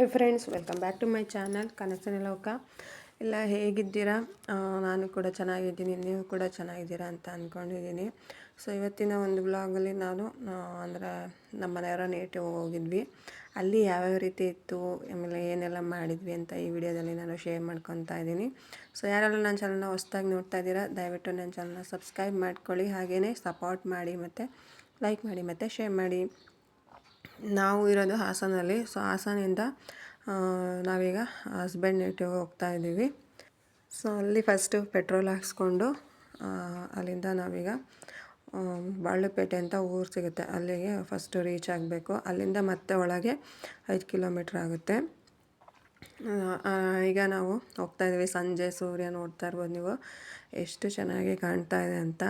Hi friends welcome back to my channel Kanasina Loka ಎಲ್ಲ ಹೇಗಿದ್ದೀರಾ? ನಾನು ಕೂಡ ಚೆನ್ನಾಗಿದ್ದೀನಿ, ನೀವು ಕೂಡ ಚೆನ್ನಾಗಿದ್ದೀರಾ ಅಂತ ಅಂದ್ಕೊಂಡಿದ್ದೀನಿ ಸೊ ಇವತ್ತಿನ ಒಂದು ಬ್ಲಾಗಲ್ಲಿ ನಾನು ಅಂದರೆ ನಮ್ಮ ಮನೆಯವರ ನೇಟಿವ್ ಹೋಗಿದ್ವಿ. ಅಲ್ಲಿ ಯಾವ್ಯಾವ ರೀತಿ ಇತ್ತು, ಆಮೇಲೆ ಏನೆಲ್ಲ ಮಾಡಿದ್ವಿ ಅಂತ ಈ ವಿಡಿಯೋದಲ್ಲಿ ನಾನು ಶೇರ್ ಮಾಡ್ಕೊತಾ ಇದ್ದೀನಿ. ಸೊ ಯಾರೆಲ್ಲ ನನ್ನ ಚಾನಲ್ನ ಹೊಸ್ದಾಗಿ ನೋಡ್ತಾ ಇದ್ದೀರಾ, ದಯವಿಟ್ಟು ನನ್ನ ಚಾನಲ್ನ ಸಬ್ಸ್ಕ್ರೈಬ್ ಮಾಡ್ಕೊಳ್ಳಿ ಹಾಗೆಯೇ ಸಪೋರ್ಟ್ ಮಾಡಿ ಮತ್ತು ಲೈಕ್ ಮಾಡಿ ಮತ್ತು ಶೇರ್ ಮಾಡಿ. ನಾವು ಇರೋದು ಹಾಸನಲ್ಲಿ. ಸೊ, ಹಾಸನಿಂದ ನಾವೀಗ ಹಸ್ಬೆಂಡ್ ನೇಟಿವ್ಗೆ ಹೋಗ್ತಾ ಇದ್ದೀವಿ. ಸೊ, ಅಲ್ಲಿ ಫಸ್ಟು ಪೆಟ್ರೋಲ್ ಹಾಕ್ಸ್ಕೊಂಡು ಅಲ್ಲಿಂದ ನಾವೀಗ ಬಾಳುಪೇಟೆ ಅಂತ ಊರು ಸಿಗುತ್ತೆ. ಅಲ್ಲಿಗೆ ಫಸ್ಟು ರೀಚ್ ಆಗಬೇಕು. ಅಲ್ಲಿಂದ ಮತ್ತೆ ಒಳಗೆ ಐದು ಕಿಲೋಮೀಟ್ರ್ ಆಗುತ್ತೆ. ಈಗ ನಾವು ಹೋಗ್ತಾ ಇದ್ದೀವಿ. ಸಂಜೆ ಸೂರ್ಯ ನೋಡ್ತಾ ಇರ್ಬೋದು ನೀವು. ಎಷ್ಟು ಚೆನ್ನಾಗಿ ಕಾಣ್ತಾ ಇದೆ ಅಂತ.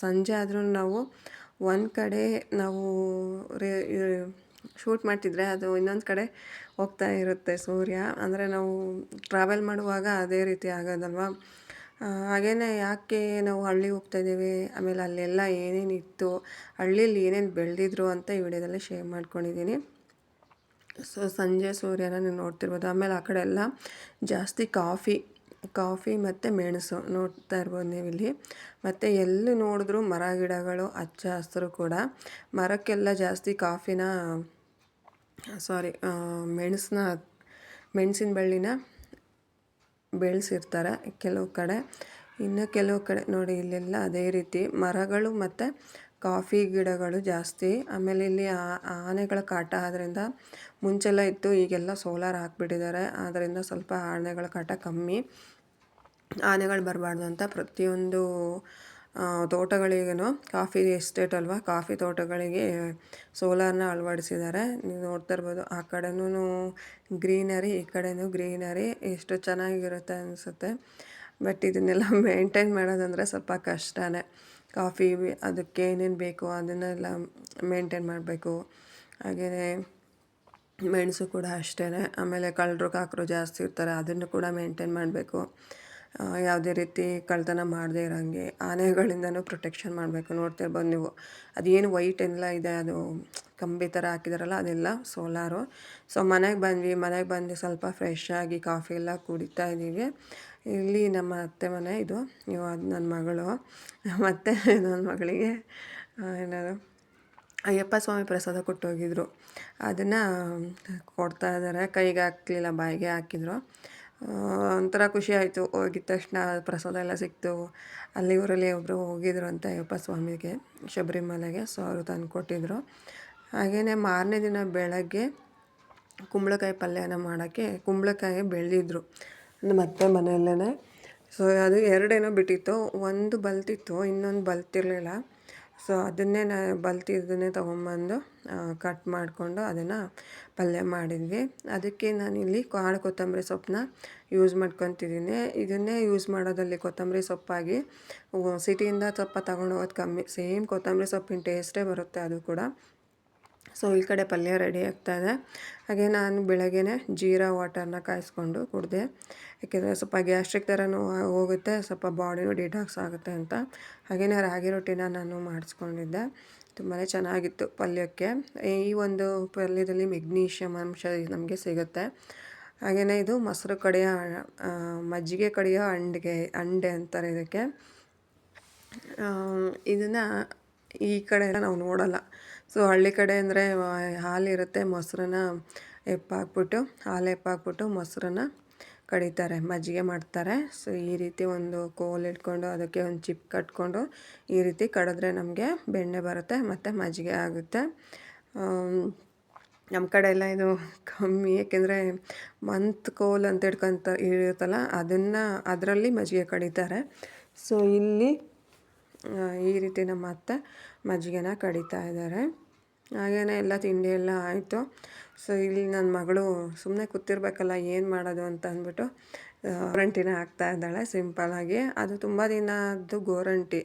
ಸಂಜೆ ಆದರೂ ನಾವು ಒಂದು ಕಡೆ ನಾವು ಶೂಟ್ ಮಾಡ್ತಿದ್ರೆ ಅದು ಇನ್ನೊಂದು ಕಡೆ ಹೋಗ್ತಾ ಇರುತ್ತೆ ಸೂರ್ಯ. ಅಂದರೆ ನಾವು ಟ್ರಾವೆಲ್ ಮಾಡುವಾಗ ಅದೇ ರೀತಿ ಆಗೋದಲ್ವಾ? ಹಾಗೆಯೇ ಯಾಕೆ ನಾವು ಹಳ್ಳಿಗೆ ಹೋಗ್ತಾ ಇದ್ದೀವಿ? ಆಮೇಲೆ ಅಲ್ಲೆಲ್ಲ ಏನೇನು ಇತ್ತು? ಹಳ್ಳೀಲಿ ಏನೇನು ಬೆಳೆದಿದ್ರು ಅಂತ ಈ ವಿಡಿಯೋದಲ್ಲಿ ಶೇರ್ ಮಾಡ್ಕೊಂಡಿದ್ದೀನಿ. ಸೊ, ಸಂಜೆ ಸೂರ್ಯನ ನೀವು ನೋಡ್ತಿರ್ಬೋದು. ಆಮೇಲೆ ಆ ಕಡೆ ಎಲ್ಲ ಜಾಸ್ತಿ ಕಾಫಿ ಕಾಫಿ ಮತ್ತು ಮೆಣಸು ನೋಡ್ತಾ ಇರ್ಬೋದು ನೀವು ಇಲ್ಲಿ ಮತ್ತು ಎಲ್ಲಿ ನೋಡಿದ್ರೂ ಮರ ಗಿಡಗಳು ಹಚ್ಚ ಹಸಿರು ಕೂಡ. ಮರಕ್ಕೆಲ್ಲ ಜಾಸ್ತಿ ಕಾಫಿನ, ಸಾರಿ ಮೆಣಸನ್ನ ಮೆಣಸಿನ ಬಳ್ಳಿನ ಬೆಳೆಸಿರ್ತಾರೆ ಕೆಲವು ಕಡೆ. ಇನ್ನು ಕೆಲವು ಕಡೆ ನೋಡಿ ಇಲ್ಲೆಲ್ಲ ಅದೇ ರೀತಿ ಮರಗಳು ಮತ್ತು ಕಾಫಿ ಗಿಡಗಳು ಜಾಸ್ತಿ. ಆಮೇಲೆ ಇಲ್ಲಿ ಆನೆಗಳ ಕಾಟ ಆದ್ರಿಂದ ಮುಂಚೆಲ್ಲ ಇತ್ತು, ಈಗೆಲ್ಲ ಸೋಲಾರ್ ಹಾಕ್ಬಿಟ್ಟಿದ್ದಾರೆ. ಆದ್ದರಿಂದ ಸ್ವಲ್ಪ ಆನೆಗಳ ಕಾಟ ಕಮ್ಮಿ. ಆನೆಗಳು ಬರಬಾರ್ದು ಅಂತ ಪ್ರತಿಯೊಂದು ತೋಟಗಳಿಗೂ ಕಾಫಿ ಎಸ್ಟೇಟ್ ಅಲ್ವಾ, ಕಾಫಿ ತೋಟಗಳಿಗೆ ಸೋಲಾರ್ನ ಅಳವಡಿಸಿದ್ದಾರೆ. ನೀವು ನೋಡ್ತಾ ಇರ್ಬೋದು, ಆ ಕಡೆನೂ ಗ್ರೀನರಿ, ಈ ಕಡೆನೂ ಗ್ರೀನರಿ, ಎಷ್ಟು ಚೆನ್ನಾಗಿರುತ್ತೆ ಅನಿಸುತ್ತೆ. ಬಟ್ ಇದನ್ನೆಲ್ಲ ಮೇಂಟೈನ್ ಮಾಡೋದಂದರೆ ಸ್ವಲ್ಪ ಕಷ್ಟನೇ. ಕಾಫಿ ಅದಕ್ಕೆ ಏನೇನು ಬೇಕೋ ಅದನ್ನೆಲ್ಲ ಮೇಂಟೈನ್ ಮಾಡಬೇಕು. ಹಾಗೆಯೇ ಮೆಣಸು ಕೂಡ ಅಷ್ಟೇ ಆಮೇಲೆ ಕಳ್ಳರು ಕಾಕರು ಜಾಸ್ತಿ ಇರ್ತಾರೆ, ಅದನ್ನು ಕೂಡ ಮೇಂಟೈನ್ ಮಾಡಬೇಕು. ಯಾವುದೇ ರೀತಿ ಕಳ್ಳತನ ಮಾಡದೇ ಇರೋಂಗೆ ಆನೆಗಳಿಂದನೂ ಪ್ರೊಟೆಕ್ಷನ್ ಮಾಡಬೇಕು. ನೋಡ್ತಿರ್ಬೋದು ನೀವು. ಅದೇನು ವೈಟ್ ಎಲ್ಲ ಇದೆ ಅದು ಕಂಬಿ ಥರ ಹಾಕಿದಾರಲ್ಲ, ಅದೆಲ್ಲ ಸೋಲಾರು. ಸೊ ಮನೆಗೆ ಬಂದ್ವಿ. ಮನೆಗೆ ಬಂದು ಸ್ವಲ್ಪ ಫ್ರೆಶ್ ಆಗಿ ಕಾಫಿ ಎಲ್ಲ ಕುಡಿತಾ ಇದ್ದೀವಿ. ಇಲ್ಲಿ ನಮ್ಮ ಅತ್ತೆ ಮನೆ ಇದು. ನೀವು ಅದು ನನ್ನ ಮಗಳು. ಮತ್ತು ನನ್ನ ಮಗಳಿಗೆ ಏನಾದರು ಅಯ್ಯಪ್ಪ ಸ್ವಾಮಿ ಪ್ರಸಾದ ಕೊಟ್ಟೋಗಿದ್ರು. ಅದನ್ನು ಕೊಡ್ತಾ ಇದ್ದಾರೆ. ಕೈಗೆ ಹಾಕ್ಲಿಲ್ಲ, ಬಾಯಿಗೆ ಹಾಕಿದ್ರು. ಒಂಥರ ಖುಷಿ ಆಯಿತು. ಹೋಗಿದ ತಕ್ಷಣ ಪ್ರಸಾದ ಎಲ್ಲ ಸಿಕ್ತು. ಅಲ್ಲಿ ಊರಲ್ಲಿ ಒಬ್ಬರು ಹೋಗಿದ್ರು ಅಂತ ಅಯ್ಯಪ್ಪ ಸ್ವಾಮಿಗೆ, ಶಬರಿಮಲೆಗೆ. ಸೊ ಅವರು ತಂದು ಕೊಟ್ಟಿದ್ರು. ಹಾಗೆಯೇ ಮಾರನೇ ದಿನ ಬೆಳಗ್ಗೆ ಕುಂಬಳಕಾಯಿ ಪಲ್ಯನ ಮಾಡೋಕ್ಕೆ ಕುಂಬಳಕಾಯಿ ಬೆಳೆದಿದ್ರು. ನಮ್ಮ ಅತ್ತೆ ಮನೆಯಲ್ಲೇ ಸೊ ಅದು ಎರಡೇನೋ ಬಿಟ್ಟಿತ್ತು. ಒಂದು ಬಲ್ತಿತ್ತು, ಇನ್ನೊಂದು ಬಲ್ತಿರಲಿಲ್ಲ. ಸೊ ಅದನ್ನೇ ನಾ ಬಲ್ತಿದ್ದನ್ನೇ ತೊಗೊಂಬಂದು ಕಟ್ ಮಾಡಿಕೊಂಡು ಅದನ್ನು ಪಲ್ಯ ಮಾಡಿದ್ವಿ. ಅದಕ್ಕೆ ನಾನಿಲ್ಲಿ ಕಾಳು ಕೊತ್ತಂಬರಿ ಸೊಪ್ಪನ್ನ ಯೂಸ್ ಮಾಡ್ಕೊತಿದ್ದೀನಿ. ಇದನ್ನೇ ಯೂಸ್ ಮಾಡೋದಲ್ಲಿ ಕೊತ್ತಂಬರಿ ಸೊಪ್ಪಾಗಿ ಸಿಟಿಯಿಂದ ಸ್ವಲ್ಪ ತಗೊಂಡು ಹೋಗೋದು ಕಮ್ಮಿ ಸೇಮ್ ಕೊತ್ತಂಬರಿ ಸೊಪ್ಪಿನ ಟೇಸ್ಟೇ ಬರುತ್ತೆ ಅದು ಕೂಡ. ಸೊ ಈ ಕಡೆ ಪಲ್ಯ ರೆಡಿ ಆಗ್ತಾ ಇದೆ. ಹಾಗೆ ನಾನು ಬೆಳಗ್ಗೆ ಜೀರಾ ವಾಟರ್ನ ಕಾಯಿಸ್ಕೊಂಡು ಕುಡಿದೆ. ಯಾಕೆಂದರೆ ಸ್ವಲ್ಪ ಗ್ಯಾಸ್ಟ್ರಿಕ್ ಥರನೂ ಹೋಗುತ್ತೆ, ಸ್ವಲ್ಪ ಬಾಡಿನೂ ಡಿಟಾಕ್ಸ್ ಆಗುತ್ತೆ ಅಂತ. ಹಾಗೆಯೇ ರಾಗಿ ರೊಟ್ಟಿನ ನಾನು ಮಾಡಿಸ್ಕೊಂಡಿದ್ದೆ. ತುಂಬಾ ಚೆನ್ನಾಗಿತ್ತು ಪಲ್ಯಕ್ಕೆ. ಈ ಒಂದು ಪಲ್ಯದಲ್ಲಿ ಮೆಗ್ನೀಷಿಯಮ್ ಅಂಶ ನಮಗೆ ಸಿಗುತ್ತೆ. ಹಾಗೆಯೇ ಇದು ಮೊಸರು ಕಡೆಯ ಮಜ್ಜಿಗೆ ಕಡೆಯ ಅಂಡಿಗೆ, ಅಂಡೆ ಅಂತಾರೆ ಇದಕ್ಕೆ. ಇದನ್ನು ಈ ಕಡೆ ನಾವು ನೋಡಲ್ಲ. ಸೊ ಹಳ್ಳಿ ಕಡೆ ಅಂದರೆ ಹಾಲಿರುತ್ತೆ ಮೊಸರನ್ನ ಎಪ್ಪಾಕ್ಬಿಟ್ಟು, ಹಾಲು ಎಪ್ಪಾಕ್ಬಿಟ್ಟು ಮೊಸರನ್ನ ಕಡಿತಾರೆ, ಮಜ್ಜಿಗೆ ಮಾಡ್ತಾರೆ. ಸೊ ಈ ರೀತಿ ಒಂದು ಕೋಲ್ ಇಟ್ಕೊಂಡು ಅದಕ್ಕೆ ಒಂದು ಚಿಪ್ ಕಟ್ಕೊಂಡು ಈ ರೀತಿ ಕಡಿದ್ರೆ ನಮಗೆ ಬೆಣ್ಣೆ ಬರುತ್ತೆ ಮತ್ತು ಮಜ್ಜಿಗೆ ಆಗುತ್ತೆ. ನಮ್ಮ ಕಡೆ ಎಲ್ಲ ಇದು ಕಮ್ಮಿ, ಏಕೆಂದರೆ ಮಂತ್ ಕೋಲ್ ಅಂತ ಇಟ್ಕೊಂತ ಇರುತ್ತಲ್ಲ ಅದನ್ನು ಅದರಲ್ಲಿ ಮಜ್ಜಿಗೆ ಕಡಿತಾರೆ. ಸೊ ಇಲ್ಲಿ ಈ ರೀತಿ ನಮ್ಮ ಅತ್ತೆ ಮಜ್ಜಿಗೆನ ಕಡಿತಾ ಇದ್ದಾರೆ. ಹಾಗೇನೆ ಎಲ್ಲ ತಿಂಡಿ ಎಲ್ಲ ಆಯಿತು. ಸೊ ಇಲ್ಲಿ ನನ್ನ ಮಗಳು ಸುಮ್ಮನೆ ಕೂತಿರ್ಬೇಕಲ್ಲ, ಏನು ಮಾಡೋದು ಅಂತ ಅಂದ್ಬಿಟ್ಟು ಗೋರಂಟಿನ ಹಾಕ್ತಾ ಇದ್ದಾಳೆ ಸಿಂಪಲಾಗಿ ಅದು ತುಂಬ ದಿನದ್ದು ಗೋರಂಟಿ.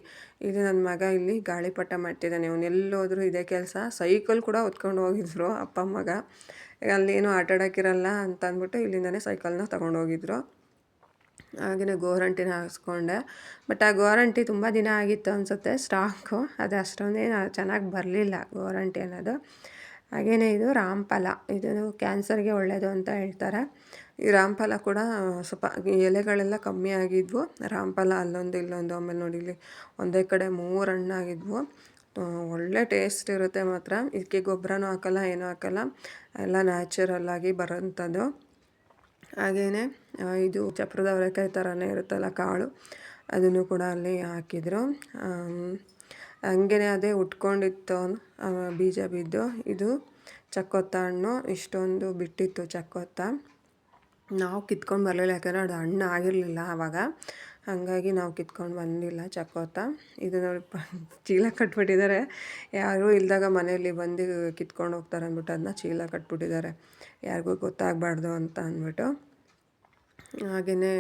ಇದು ನನ್ನ ಮಗ ಇಲ್ಲಿ ಗಾಳಿಪಟ ಮಾಡ್ತಿದ್ದಾನೆ. ಅವ್ನು ಇದೇ ಕೆಲಸ. ಸೈಕಲ್ ಕೂಡ ಹೊತ್ಕೊಂಡು ಹೋಗಿದ್ರು ಅಪ್ಪ ಮಗ ಅಲ್ಲೇನು ಆಟ ಆಡೋಕ್ಕಿರಲ್ಲ ಅಂತ ಅಂದ್ಬಿಟ್ಟು ಇಲ್ಲಿಂದನೇ ಸೈಕಲ್ನ ತೊಗೊಂಡೋಗಿದ್ರು. ಹಾಗೆಯೇ ಗೋರಂಟಿನ ಹಾಕ್ಸ್ಕೊಂಡೆ. ಬಟ್ ಆ ಗೋರಂಟಿ ತುಂಬ ದಿನ ಆಗಿತ್ತು ಅನಿಸುತ್ತೆ ಸ್ಟಾಕು ಅದು ಅಷ್ಟೊಂದೇನು ಚೆನ್ನಾಗಿ ಬರಲಿಲ್ಲ ಗೋರಂಟಿ ಅನ್ನೋದು. ಹಾಗೆಯೇ ಇದು ರಾಮ್ಫಲ. ಇದು ಕ್ಯಾನ್ಸರ್ಗೆ ಒಳ್ಳೆಯದು ಅಂತ ಹೇಳ್ತಾರೆ. ಈ ರಾಮ್ಫಲ ಕೂಡ ಸ್ವಲ್ಪ ಎಲೆಗಳೆಲ್ಲ ಕಮ್ಮಿ ಆಗಿದ್ವು. ರಾಮಫಲ ಅಲ್ಲೊಂದು ಇಲ್ಲೊಂದು, ಆಮೇಲೆ ನೋಡಿ ಇಲ್ಲಿ ಒಂದೇ ಕಡೆ ಮೂರು ಹಣ್ಣಾಗಿದ್ವು ಒಳ್ಳೆ ಟೇಸ್ಟ್ ಇರುತ್ತೆ ಮಾತ್ರ. ಇದಕ್ಕೆ ಗೊಬ್ಬರನೂ ಹಾಕಲ್ಲ, ಏನೂ ಹಾಕಲ್ಲ. ಎಲ್ಲ ನ್ಯಾಚುರಲ್ಲಾಗಿ ಬರೋಂಥದ್ದು ಹಾಗೆಯೇ ಇದು ಚಪ್ರದ ಅವರೆಕಾಯಿ ಥರನೇ ಇರುತ್ತಲ್ಲ ಕಾಳು. ಅದನ್ನು ಕೂಡ ಅಲ್ಲಿ ಹಾಕಿದರು. ಹಂಗೇ ಅದೇ ಉಟ್ಕೊಂಡಿತ್ತು. ಬೀಜ ಬಿದ್ದು ಇದು ಚಕ್ಕೊತ್ತ ಹಣ್ಣು. ಇಷ್ಟೊಂದು ಬಿಟ್ಟಿತ್ತು ಚಕ್ಕೊತ್ತ. ನಾವು ಕಿತ್ಕೊಂಡು ಬರಲಿಲ್ಲ, ಯಾಕಂದರೆ ಅದು ಹಣ್ಣು ಆಗಿರಲಿಲ್ಲ ಆವಾಗ. ಹಾಗಾಗಿ ನಾವು ಕಿತ್ಕೊಂಡು ಬಂದಿಲ್ಲ ಚಕ್ಕೋತ ಇದು ನೋಡಿ ಚೀಲ ಕಟ್ಬಿಟ್ಟಿದ್ದಾರೆ. ಯಾರೂ ಇಲ್ದಾಗ ಮನೆಯಲ್ಲಿ ಬಂದು ಕಿತ್ಕೊಂಡು ಹೋಗ್ತಾರೆ ಅಂದ್ಬಿಟ್ಟು ಅದನ್ನ ಚೀಲ ಕಟ್ಬಿಟ್ಟಿದ್ದಾರೆ. ಯಾರಿಗೂ ಗೊತ್ತಾಗಬಾರ್ದು ಅಂತ ಅಂದ್ಬಿಟ್ಟು. ಹಾಗೆಯೇ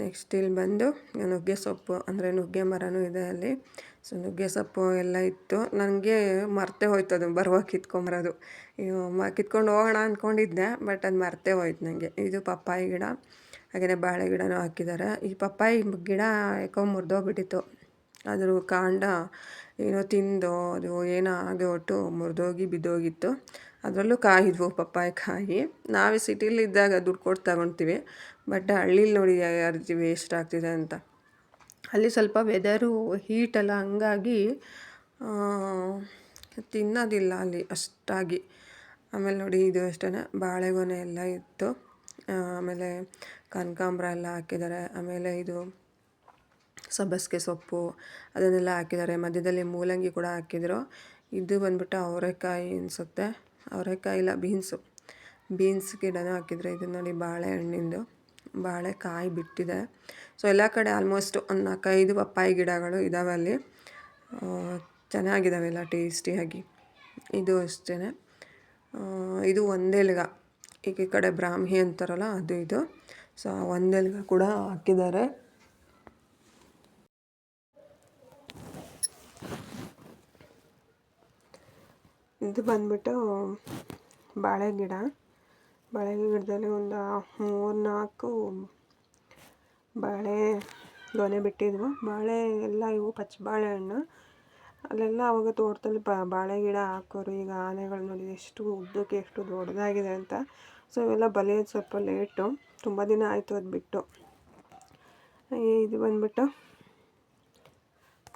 ನೆಕ್ಸ್ಟ್ ಇಲ್ಲಿ ಬಂದು ನುಗ್ಗೆ ಸೊಪ್ಪು, ಅಂದರೆ ನುಗ್ಗೆ ಮರನೂ ಇದೆ ಅಲ್ಲಿ. ಸೊ ನುಗ್ಗೆ ಸೊಪ್ಪು ಎಲ್ಲ ಇತ್ತು. ನನಗೆ ಮರ್ತೆ ಹೋಯ್ತು ಅದು, ಬರುವಾಗ ಕಿತ್ಕೊಂಬರೋದು. ಮ, ಕಿತ್ಕೊಂಡು ಹೋಗೋಣ ಅಂದ್ಕೊಂಡಿದ್ದೆ ಬಟ್ ಅದು ಮರ್ತೆ ಹೋಯ್ತು ನನಗೆ ಇದು ಪಪ್ಪಾಯಿ ಗಿಡ, ಹಾಗೆಯೇ ಬಾಳೆ ಗಿಡನೂ ಹಾಕಿದ್ದಾರೆ. ಈ ಪಪ್ಪಾಯಿ ಗಿಡ ಯಾಕೋ ಮುರಿದೋಗ್ಬಿಟ್ಟಿತ್ತು. ಅದ್ರ ಕಾಂಡ ಏನೋ ತಿಂದು, ಅದು ಏನೋ ಆಗಿ ಒಟ್ಟು ಮುರಿದೋಗಿ ಬಿದ್ದೋಗಿತ್ತು. ಅದರಲ್ಲೂ ಕಾಯಿದ್ವು ಪಪ್ಪಾಯ ಕಾಯಿ. ನಾವೇ ಸಿಟಿಲಿ ಇದ್ದಾಗ ದುಡ್ಡು ಕೊಟ್ಟು ತಗೊತೀವಿ. ಬಟ್ ಹಳ್ಳೀಲಿ ನೋಡಿ ಯಾವ ವೇಸ್ಟ್ ಆಗ್ತಿದೆ ಅಂತ. ಅಲ್ಲಿ ಸ್ವಲ್ಪ ವೆದರು ಹೀಟೆಲ್ಲ ಹಂಗಾಗಿ ತಿನ್ನೋದಿಲ್ಲ ಅಲ್ಲಿ ಅಷ್ಟಾಗಿ. ಆಮೇಲೆ ನೋಡಿ ಇದು ಅಷ್ಟೇ ಬಾಳೆಗೊನೆ ಎಲ್ಲ ಇತ್ತು. ಆಮೇಲೆ ಕನಕಾಂಬ್ರ ಎಲ್ಲ ಹಾಕಿದ್ದಾರೆ. ಆಮೇಲೆ ಇದು ಸಬ್ಬಸಿಗೆ ಸೊಪ್ಪು ಅದನ್ನೆಲ್ಲ ಹಾಕಿದ್ದಾರೆ. ಮಧ್ಯದಲ್ಲಿ ಮೂಲಂಗಿ ಕೂಡ ಹಾಕಿದ್ರು. ಇದು ಬಂದ್ಬಿಟ್ಟು ಅವರೆಕಾಯಿ ಅನಿಸುತ್ತೆ. ಅವರೆಕಾಯಿ ಇಲ್ಲ, ಬೀನ್ಸು. ಬೀನ್ಸ್ ಗಿಡನೂ ಹಾಕಿದರೆ ಇದು ನೋಡಿ ಬಾಳೆಹಣ್ಣಿಂದು ಬಾಳೆಕಾಯಿ ಬಿಟ್ಟಿದೆ. ಸೊ ಎಲ್ಲ ಕಡೆ ಆಲ್ಮೋಸ್ಟ್ ಒಂದು ನಾಲ್ಕೈದು ಪಪ್ಪಾಯಿ ಗಿಡಗಳು ಇದಾವೆ ಅಲ್ಲಿ. ಚೆನ್ನಾಗಿದ್ದಾವೆ ಎಲ್ಲ ಟೇಸ್ಟಿಯಾಗಿ. ಇದು ಅಷ್ಟೇ ಇದು ಒಂದೆಲ್ಗ. ಈಗ ಈ ಕಡೆ ಬ್ರಾಹ್ಮಿ ಅಂತಾರಲ್ಲ, ಅದು ಇದು. ಸೊ ಒಂದೆಲ್ಗ ಕೂಡ ಹಾಕಿದ್ದಾರೆ. ಇದು ಬಂದ್ಬಿಟ್ಟು ಬಾಳೆ ಗಿಡ ಬಾಳೆ ಗಿಡದಲ್ಲಿ ಒಂದು ಮೂರು ನಾಲ್ಕು ಬಾಳೆ ಗೊನೆ ಬಿಟ್ಟಿದ್ವು. ಬಾಳೆ ಎಲ್ಲ ಇವು ಪಚ್ಚ ಬಾಳೆಹಣ್ಣು ಅಲ್ಲೆಲ್ಲ ಅವಾಗ ತೋಟದಲ್ಲಿ ಬಾಳೆ ಗಿಡ ಹಾಕೋರು. ಈಗ ಆನೆಗಳು ನೋಡಿ ಎಷ್ಟು ಉದ್ದಕ್ಕೆ ಎಷ್ಟು ದೊಡ್ಡದಾಗಿದೆ ಅಂತ. ಸೊ, ಇವೆಲ್ಲ ಬಲಿಯೋದು ಸ್ವಲ್ಪ ಲೇಟು. ತುಂಬ ದಿನ ಆಯಿತು ಅದು ಬಿಟ್ಟು ಇದು ಬಂದ್ಬಿಟ್ಟು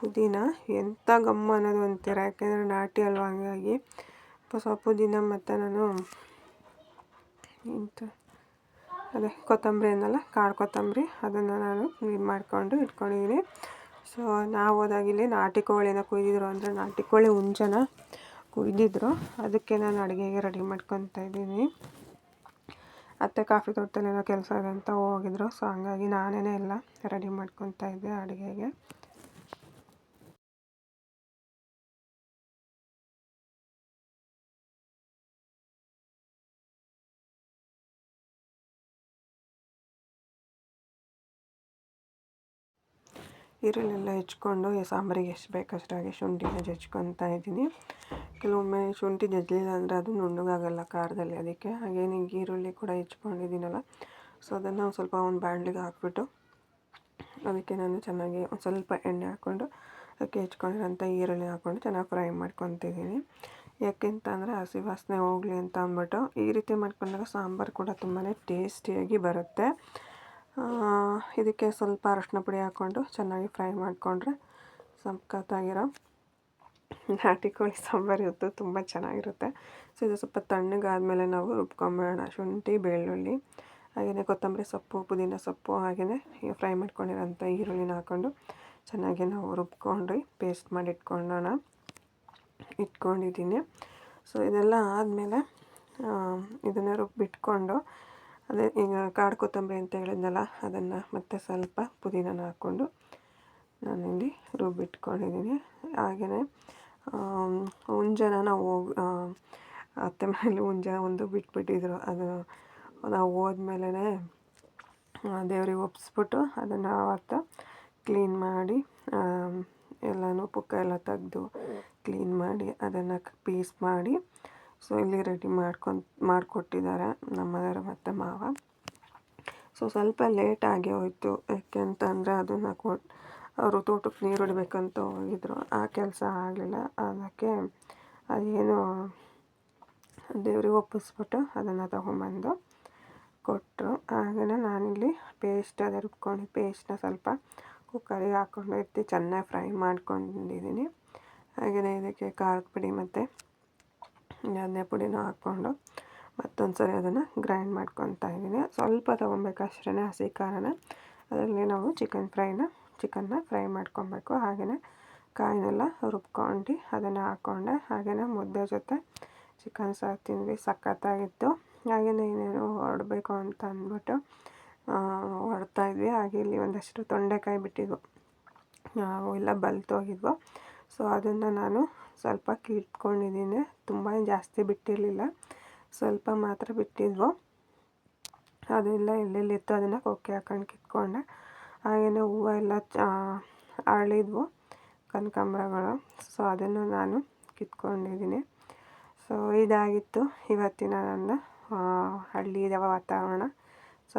ಪುದೀನ ಎಂಥ ಗಮ್ಮ ಅನ್ನೋದು ಒಂಥರ, ಯಾಕೆಂದರೆ ನಾಟಿ ಅಲ್ವಾ ಹಂಗಾಗಿ. ಸ್ವಲ್ಪ ಪುದೀನ ಮತ್ತು ನಾನು ಇಂಥ ಅದೇ ಕೊತ್ತಂಬರಿ ಅನ್ನಲ್ಲ, ಕಾಳು ಕೊತ್ತಂಬರಿ ಅದನ್ನು ನಾನು ಇದು ಮಾಡಿಕೊಂಡು ಇಟ್ಕೊಂಡಿದ್ದೀನಿ ಸೊ ನಾವು ಹೋದಾಗಿಲ್ಲಿ ನಾಟಿ ಕೋಳಿನ ಕುಯ್ದಿದ್ರು ಅಂದರೆ ನಾಟಿ ಕೋಳಿ ಹುಂಜನ ಕುಯ್ದಿದ್ರು. ಅದಕ್ಕೆ ನಾನು ಅಡುಗೆಗೆ ರೆಡಿ ಮಾಡ್ಕೊತಾ ಇದ್ದೀನಿ. ಅತ್ತೆ ಕಾಫಿ ತೋಟದಲ್ಲೆಲ್ಲ ಕೆಲಸ ಇದೆ ಅಂತ ಹೋಗಿದ್ರು. ಸೊ ಹಂಗಾಗಿ ನಾನೇ ಎಲ್ಲ ರೆಡಿ ಮಾಡ್ಕೊತಾ ಇದ್ದೆ ಅಡುಗೆಗೆ. ಈರುಳ್ಳೆಲ್ಲ ಹೆಚ್ಕೊಂಡು ಸಾಂಬಾರಿಗೆ ಎಷ್ಟು ಬೇಕು ಅಷ್ಟಾಗಿ ಶುಂಠಿನ ಜಜ್ಕೊತಾ ಇದ್ದೀನಿ. ಕೆಲವೊಮ್ಮೆ ಶುಂಠಿ ಜಜ್ಜಲಿಲ್ಲ ಅಂದರೆ ಅದು ನುಣ್ಣಗಾಗಲ್ಲ ಖಾರದಲ್ಲಿ, ಅದಕ್ಕೆ ಹಾಗೆ ನಿಂಗೆ ಈರುಳ್ಳಿ ಕೂಡ ಹೆಚ್ಕೊಂಡಿದ್ದೀನಲ್ಲ. ಸೊ ಅದನ್ನು ಸ್ವಲ್ಪ ಒಂದು ಬ್ಯಾಂಡ್ಲಿಗೆ ಹಾಕ್ಬಿಟ್ಟು, ಅದಕ್ಕೆ ನಾನು ಚೆನ್ನಾಗಿ ಒಂದು ಸ್ವಲ್ಪ ಎಣ್ಣೆ ಹಾಕ್ಕೊಂಡು, ಅದಕ್ಕೆ ಹೆಚ್ಕೊಂಡಿರೋಂಥ ಈರುಳ್ಳಿ ಹಾಕ್ಕೊಂಡು ಚೆನ್ನಾಗಿ ಫ್ರೈ ಮಾಡ್ಕೊತಿದ್ದೀನಿ. ಯಾಕೆಂತ ಅಂದರೆ ಹಸಿ ವಾಸನೆ ಹೋಗಲಿ ಅಂತ ಅಂದ್ಬಿಟ್ಟು ಈ ರೀತಿ ಮಾಡ್ಕೊಂಡಾಗ ಸಾಂಬಾರು ಕೂಡ ತುಂಬಾ ಟೇಸ್ಟಿಯಾಗಿ ಬರುತ್ತೆ. ಇದಕ್ಕೆ ಸ್ವಲ್ಪ ಅರಶಿನ ಪುಡಿ ಹಾಕ್ಕೊಂಡು ಚೆನ್ನಾಗಿ ಫ್ರೈ ಮಾಡಿಕೊಂಡ್ರೆ ಸಖತ್ತಾಗಿರೋ ನಾಟಿ ಕೋಳಿ ಸಾಂಬಾರು ಇರುತ್ತೆ, ತುಂಬ ಚೆನ್ನಾಗಿರುತ್ತೆ. ಸೊ ಇದು ಸ್ವಲ್ಪ ತಣ್ಣಗಾದಮೇಲೆ ನಾವು ರುಬ್ಕೊಂಬೇಡ ಶುಂಠಿ, ಬೆಳ್ಳುಳ್ಳಿ ಹಾಗೆಯೇ ಕೊತ್ತಂಬರಿ ಸೊಪ್ಪು, ಪುದೀನ ಸೊಪ್ಪು ಹಾಗೆಯೇ ಫ್ರೈ ಮಾಡ್ಕೊಂಡಿರೋಂಥ ಈರುಳ್ಳಿನ ಹಾಕ್ಕೊಂಡು ಚೆನ್ನಾಗಿ ನಾವು ರುಬ್ಕೊಂಡು ಪೇಸ್ಟ್ ಮಾಡಿ ಇಟ್ಕೊಳ್ಳೋಣ ಇಟ್ಕೊಂಡಿದ್ದೀನಿ. ಸೊ ಇದೆಲ್ಲ ಆದಮೇಲೆ ಇದನ್ನು ರುಬ್ಬಿಟ್ಕೊಂಡು ಅದೇ ಈಗ ಕಾಡು ಕೊತ್ತಂಬರಿ ಅಂತ ಹೇಳಿದ್ನಲ್ಲ, ಅದನ್ನು ಮತ್ತೆ ಸ್ವಲ್ಪ ಪುದೀನನ ಹಾಕ್ಕೊಂಡು ನಾನಿಲ್ಲಿ ರುಬ್ಬಿಟ್ಕೊಂಡಿದ್ದೀನಿ ಹಾಗೆಯೇ ಹುಂಜನ ನಾವು ಅತ್ತೆ ಮನೇಲಿ ಹುಂಜ ಒಂದು ಬಿಟ್ಬಿಟ್ಟಿದ್ರು. ಅದು ನಾವು ಹೋದ್ಮೇಲೆ ದೇವ್ರಿಗೆ ಒಪ್ಪಿಸ್ಬಿಟ್ಟು ಅದನ್ನು ಆವತ್ತು ಕ್ಲೀನ್ ಮಾಡಿ ಎಲ್ಲನೂ ಪುಕ್ಕ ಎಲ್ಲ ತೆಗೆದು ಕ್ಲೀನ್ ಮಾಡಿ ಅದನ್ನು ಪೀಸ್ ಮಾಡಿ ಸೊ ಇಲ್ಲಿ ರೆಡಿ ಮಾಡ್ಕೊಂಡು, ಮಾಡಿಕೊಟ್ಟಿದ್ದಾರೆ ನಮ್ಮ ಮತ್ತು ಮಾವ. ಸೊ ಸ್ವಲ್ಪ ಲೇಟ್ ಆಗಿ ಹೋಯಿತು. ಯಾಕೆ ಅಂತಂದರೆ ಅದನ್ನು ಕೊಟ್ಟು ಅವರು ತೋಟಕ್ಕೆ ನೀರು ಹೊಡಿಬೇಕಂತ ಹೋಗಿದ್ರು. ಆ ಕೆಲಸ ಆಗಲಿಲ್ಲ. ಅದಕ್ಕೆ ಅದೇನು ದೇವ್ರಿಗೆ ಒಪ್ಪಿಸ್ಬಿಟ್ಟು ಅದನ್ನು ತೊಗೊಂಬಂದು ಕೊಟ್ಟರು ಹಾಗೆಯೇ ನಾನಿಲ್ಲಿ ಪೇಸ್ಟ್ ಅದು ರುಬ್ಕೊಂಡು ಪೇಸ್ಟ್ನ ಸ್ವಲ್ಪ ಕುಕ್ಕರಿಗೆ ಹಾಕ್ಕೊಂಡು ಇರ್ತಿ ಚೆನ್ನಾಗಿ ಫ್ರೈ ಮಾಡ್ಕೊಂಡಿದ್ದೀನಿ. ಹಾಗೆಯೇ ಇದಕ್ಕೆ ಖಾರದ ಪುಡಿ ಮತ್ತು ಧನಿಯಾ ಪುಡಿನೂ ಹಾಕ್ಕೊಂಡು ಮತ್ತೊಂದು ಸರಿ ಅದನ್ನು ಗ್ರೈಂಡ್ ಮಾಡ್ಕೊತಾ ಇದ್ದೀನಿ. ಸ್ವಲ್ಪ ತೊಗೊಬೇಕಷ್ಟೇ ಹಸಿ ಖಾರನ. ಅದರಲ್ಲಿ ನಾವು ಚಿಕನ್ ಫ್ರೈನ ಚಿಕನ್ನ ಫ್ರೈ ಮಾಡ್ಕೊಬೇಕು ಹಾಗೆಯೇ ಕಾಯಿನೆಲ್ಲ ರುಬ್ಕೊಂಡು ಅದನ್ನು ಹಾಕ್ಕೊಂಡೆ ಹಾಗೆಯೇ ಮುದ್ದೆ ಜೊತೆ ಚಿಕನ್ ಸಾರು ತಿಂದ್ವಿ. ಸಖತ್ತಾಗಿತ್ತು. ಹಾಗೆಯೇ ಏನೇನು ಹೊಡಬೇಕು ಅಂತ ಅಂದ್ಬಿಟ್ಟು ಹೊಡ್ತಾಯಿದ್ವಿ ಹಾಗೆ ಇಲ್ಲಿ ಒಂದಷ್ಟು ತೊಂಡೆಕಾಯಿ ಬಿಟ್ಟಿದ್ವು. ಎಲ್ಲ ಬಲ್ತೋಗಿದ್ವು ಸೊ ಅದನ್ನು ನಾನು ಸ್ವಲ್ಪ ಕಿತ್ಕೊಂಡಿದ್ದೀನಿ. ತುಂಬ ಜಾಸ್ತಿ ಬಿಟ್ಟಿರಲಿಲ್ಲ. ಸ್ವಲ್ಪ ಮಾತ್ರ ಬಿಟ್ಟಿದ್ವು. ಅದೆಲ್ಲ ಎಲ್ಲೆಲ್ಲಿತ್ತು ಅದನ್ನು ಕೊಕ್ಕೆ ಹಾಕೊಂಡು ಕಿತ್ಕೊಂಡೆ. ಹಾಗೆಯೇ ಹೂವು ಎಲ್ಲ ಅರಳಿದ್ವು ಕನಕಾಂಬರಗಳು. ಸೊ ಅದನ್ನು ನಾನು ಕಿತ್ಕೊಂಡಿದ್ದೀನಿ. ಸೊ ಇದಾಗಿತ್ತು ಇವತ್ತಿನ ನನ್ನ ಹಳ್ಳಿಯ ವಾತಾವರಣ. ಸೊ